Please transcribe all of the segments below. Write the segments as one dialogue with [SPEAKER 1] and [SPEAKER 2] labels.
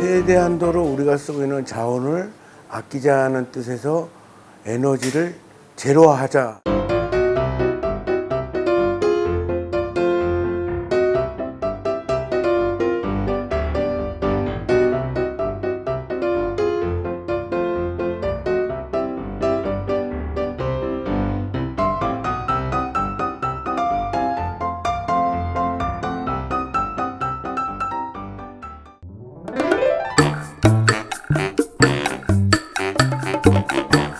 [SPEAKER 1] 최대한도로 우리가 쓰고 있는 자원을 아끼자는 뜻에서 에너지를 제로화하자. Música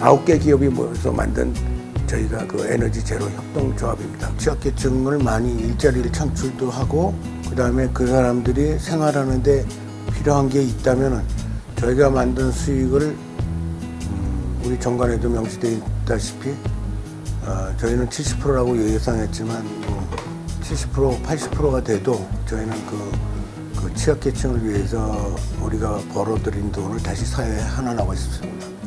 [SPEAKER 1] 아홉 개 기업이 모여서 만든 저희가 그 에너지 제로 협동조합입니다. 취약계층을 많이 일자리를 창출도 하고 그 다음에 그 사람들이 생활하는데 필요한 게 있다면은 저희가 만든 수익을 음, 우리 정관에도 명시되어 있다시피 어, 저희는 70%라고 예상했지만 뭐 70% 80%가 돼도 저희는 그, 그 취약계층을 위해서 우리가 벌어들인 돈을 다시 사회에 환원하고 싶습니다.